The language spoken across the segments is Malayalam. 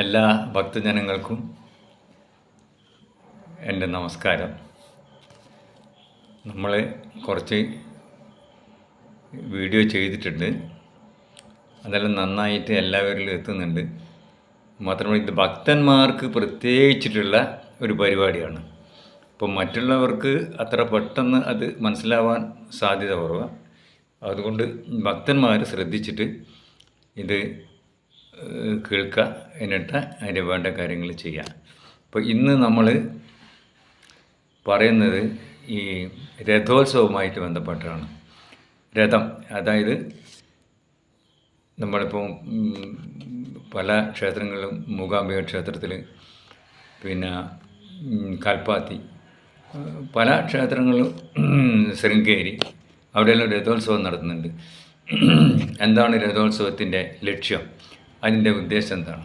എല്ലാ ഭക്തജനങ്ങൾക്കും എന്റെ നമസ്കാരം. നമ്മൾ കുറച്ച് വീഡിയോ ചെയ്തിട്ടുണ്ട്. അതെല്ലാം നന്നായിട്ട് എല്ലാവരിലും എത്തുന്നുണ്ട്. മാത്രമല്ല ഇത് ഭക്തന്മാർക്ക് പ്രത്യേകിച്ചിട്ടുള്ള ഒരു പരിപാടിയാണ്. ഇപ്പം മറ്റുള്ളവർക്ക് അത്ര പെട്ടെന്ന് അത് മനസ്സിലാവാൻ സാധ്യത കുറവാണ് അതുകൊണ്ട് ഭക്തന്മാർ ശ്രദ്ധിച്ചിട്ട് ഇത് കേൾക്കുക എന്നിട്ട് അതിന്റെ വേണ്ട കാര്യങ്ങൾ ചെയ്യുക. അപ്പോൾ ഇന്ന് നമ്മൾ പറയുന്നത് ഈ രഥോത്സവവുമായിട്ട് ബന്ധപ്പെട്ടാണ്. രഥം അതായത് നമ്മളിപ്പോൾ പല ക്ഷേത്രങ്ങളിലും മൂകാംബിക ക്ഷേത്രത്തിൽ പിന്നെ കൽപ്പാത്തി പല ക്ഷേത്രങ്ങളിലും ശൃംഗേരി അവിടെയെല്ലാം രഥോത്സവം നടത്തുന്നുണ്ട്. എന്താണ് രഥോത്സവത്തിന്റെ ലക്ഷ്യം? അതിന്റെ ഉദ്ദേശം എന്താണ്?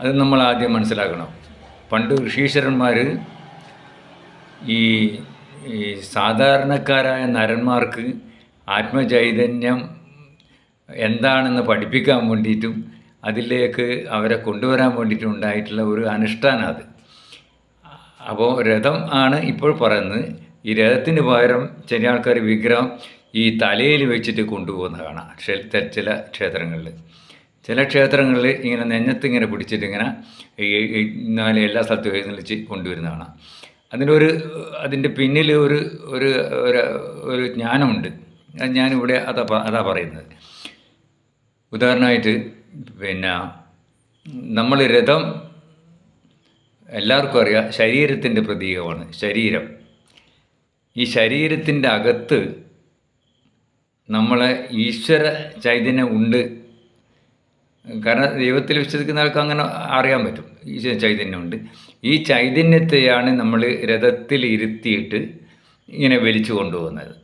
അത് നമ്മൾ ആദ്യം മനസ്സിലാക്കണം. പണ്ട് ഋഷീശ്വരന്മാർ ഈ ഈ സാധാരണക്കാരായ നരന്മാർക്ക് ആത്മചൈതന്യം എന്താണെന്ന് പഠിപ്പിക്കാൻ വേണ്ടിയിട്ടും അതിലേക്ക് അവരെ കൊണ്ടുവരാൻ വേണ്ടിയിട്ടും ഉണ്ടായിട്ടുള്ള ഒരു അനുഷ്ഠാനം അത്. അപ്പോൾ രഥം ആണ് ഇപ്പോൾ പറയുന്നത്. ഈ രഥത്തിന് പകരം ചില ആൾക്കാർ വിഗ്രഹം ഈ തലയിൽ വെച്ചിട്ട് കൊണ്ടുപോകുന്ന കാണാം ചില ക്ഷേത്രങ്ങളിൽ. ചില ക്ഷേത്രങ്ങളിൽ ഇങ്ങനെ നെഞ്ഞത്ത് ഇങ്ങനെ പിടിച്ചിട്ട് ഇങ്ങനെ ഇന്നാലെ എല്ലാ സ്ഥലത്തും എഴുന്നള്ളിച്ച് കൊണ്ടുവരുന്നതാണ്. കാണാം ഒരു അതിന്റെ പിന്നിൽ ഒരു ഒരു ഒരു ജ്ഞാനമുണ്ട്. അത് ഞാനിവിടെ അതാ അതാ പറയുന്നത്. ഉദാഹരണമായിട്ട് പിന്നെ നമ്മൾ രഥം എല്ലാവർക്കും അറിയാം ശരീരത്തിന്റെ പ്രതീകമാണ് ശരീരം. ഈ ശരീരത്തിന്റെ അകത്ത് നമ്മളെ ഈശ്വര ചൈതന്യം ഉണ്ട് കാരണം ദൈവത്തിൽ വിശ്വസിക്കുന്ന ആൾക്ക് അങ്ങനെ അറിയാൻ പറ്റും. ഈ ചൈതന്യമുണ്ട്. ഈ ചൈതന്യത്തെയാണ് നമ്മൾ രഥത്തിൽ ഇരുത്തിയിട്ട് ഇങ്ങനെ വലിച്ചു കൊണ്ടുപോകുന്നത്.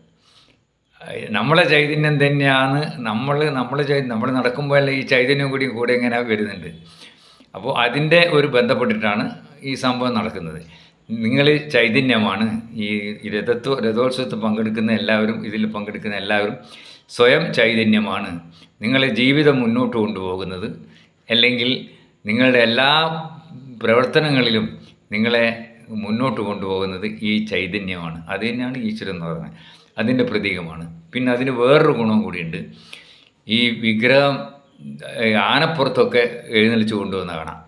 നമ്മളെ ചൈതന്യം തന്നെയാണ് നമ്മൾ നമ്മളെ ചൈ നമ്മൾ നടക്കുമ്പോഴല്ല ഈ ചൈതന്യം കൂടി കൂടെ ഇങ്ങനെ വരുന്നുണ്ട്. അപ്പോൾ അതിന്റെ ഒരു ബന്ധപ്പെട്ടിട്ടാണ് ഈ സംഭവം നടക്കുന്നത്. നിങ്ങൾ ചൈതന്യമാണ് ഈ രഥത്വ രഥോത്സവത്തിൽ പങ്കെടുക്കുന്ന എല്ലാവരും ഇതിൽ പങ്കെടുക്കുന്ന എല്ലാവരും സ്വയം ചൈതന്യമാണ്. നിങ്ങളെ ജീവിതം മുന്നോട്ട് കൊണ്ടുപോകുന്നത്. അല്ലെങ്കിൽ നിങ്ങളുടെ എല്ലാ പ്രവർത്തനങ്ങളിലും നിങ്ങളെ മുന്നോട്ട് കൊണ്ടുപോകുന്നത് ഈ ചൈതന്യമാണ്. അത് തന്നെയാണ് ഈശ്വരൻ എന്ന് പറയുന്നത്. അതിന്റെ പ്രതീകമാണ്. പിന്നെ അതിന് വേറൊരു ഗുണവും കൂടിയുണ്ട്. ഈ വിഗ്രഹം ആനപ്പുറത്തൊക്കെ എഴുന്നള്ളിച്ച് കൊണ്ടുവന്ന കാണാം.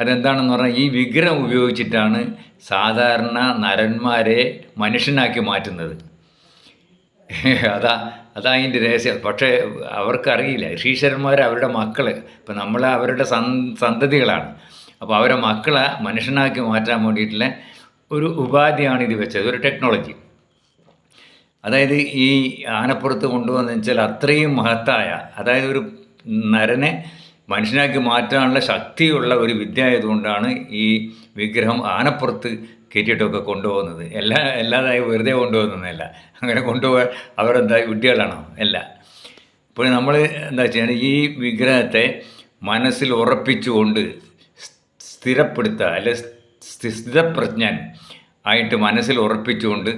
അതെന്താണെന്ന് പറഞ്ഞാൽ ഈ വിഗ്രഹം ഉപയോഗിച്ചിട്ടാണ് സാധാരണ നരന്മാരെ മനുഷ്യനാക്കി മാറ്റുന്നത്. അതാ അതാ അതിന്റെ രഹസ്യം. പക്ഷേ അവർക്കറിയില്ല. ഋഷീശ്വരന്മാർ അവരുടെ മക്കൾ ഇപ്പം നമ്മൾ അവരുടെ സന് സന്തതികളാണ്. അപ്പോൾ അവരെ മക്കളെ മനുഷ്യനാക്കി മാറ്റാൻ വേണ്ടിയിട്ടുള്ള ഒരു ഉപാധിയാണ് ഇത് വെച്ചത്. ഒരു ടെക്നോളജി. അതായത് ഈ ആനപ്പുറത്ത് കൊണ്ടുവന്നുവെച്ചാൽ അത്രയും മഹത്തായ അതായത് ഒരു നരനെ മനുഷ്യനാക്കി മാറ്റാനുള്ള ശക്തിയുള്ള ഒരു വിദ്യ ആയതുകൊണ്ടാണ് ഈ വിഗ്രഹം ആനപ്പുറത്ത് കയറ്റിയിട്ടൊക്കെ കൊണ്ടുപോകുന്നത്. എല്ലാ എല്ലാതായി വെറുതെ കൊണ്ടുപോകുന്നതല്ല. അങ്ങനെ കൊണ്ടുപോകാൻ അവരെന്താ വിദ്യകളാണോ അല്ല. ഇപ്പോൾ നമ്മൾ എന്താ വെച്ചാൽ ഈ വിഗ്രഹത്തെ മനസ്സിൽ ഉറപ്പിച്ചുകൊണ്ട് സ്ഥിരപ്പെടുത്തുക അല്ലെ സ്ഥി- സ്ഥിതപ്രജ്ഞൻ ആയിട്ട് മനസ്സിൽ ഉറപ്പിച്ചുകൊണ്ട്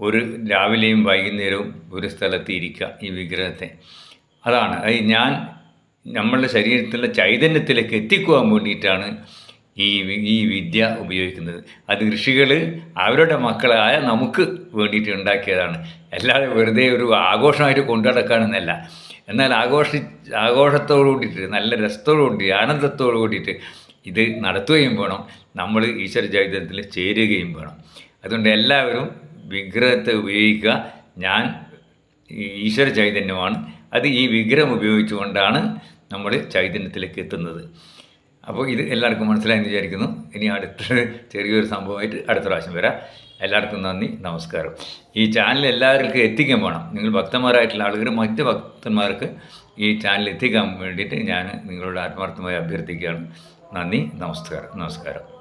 ഒരു രാവിലെയും വൈകുന്നേരവും ഒരു സ്ഥലത്ത് ഇരിക്കുക ഈ വിഗ്രഹത്തെ. അതാണ്. അത് ഞാൻ നമ്മളുടെ ശരീരത്തിലെ ചൈതന്യത്തിലേക്ക് എത്തിക്കുവാൻ വേണ്ടിയിട്ടാണ് ഈ ഈ വിദ്യ ഉപയോഗിക്കുന്നത്. അത് ഋഷികൾ അവരുടെ മക്കളായ നമുക്ക് വേണ്ടിയിട്ട് ഉണ്ടാക്കിയതാണ്. അല്ലാതെ വെറുതെ ഒരു ആഘോഷമായിട്ട് കൊണ്ടുനടക്കാനെന്നല്ല. എന്നാൽ ആഘോഷി ആഘോഷത്തോടു കൂടിയിട്ട് നല്ല രസത്തോടു കൂടി ആനന്ദത്തോടു കൂടിയിട്ട് ഇത് നടത്തുകയും വേണം. നമ്മൾ ഈശ്വര ചൈതന്യത്തിൽ ചേരുകയും വേണം. അതുകൊണ്ട് എല്ലാവരും വിഗ്രഹത്തെ ഉപയോഗിക്കുക. ഞാൻ ഈശ്വര ചൈതന്യമാണ്. അത് ഈ വിഗ്രഹം ഉപയോഗിച്ചുകൊണ്ടാണ് നമ്മൾ ചൈതന്യത്തിലേക്ക് എത്തുന്നത്. അപ്പോൾ ഇത് എല്ലാവർക്കും മനസ്സിലായെന്ന് വിചാരിക്കുന്നു. ഇനി അടുത്ത ചെറിയൊരു സംഭവമായിട്ട് അടുത്ത പ്രാവശ്യം വരാം. എല്ലാവർക്കും നന്ദി നമസ്കാരം. ഈ ചാനൽ എല്ലാവർക്കും എത്തിക്കാൻ വേണം നിങ്ങൾ ഭക്തന്മാരായിട്ടുള്ള ആളുകൾ മറ്റ് ഭക്തന്മാർക്ക് ഈ ചാനൽ എത്തിക്കാൻ വേണ്ടിയിട്ട് ഞാൻ നിങ്ങളോട് ആത്മാർത്ഥമായി അഭ്യർത്ഥിക്കുകയാണ്. നന്ദി നമസ്കാരം നമസ്കാരം.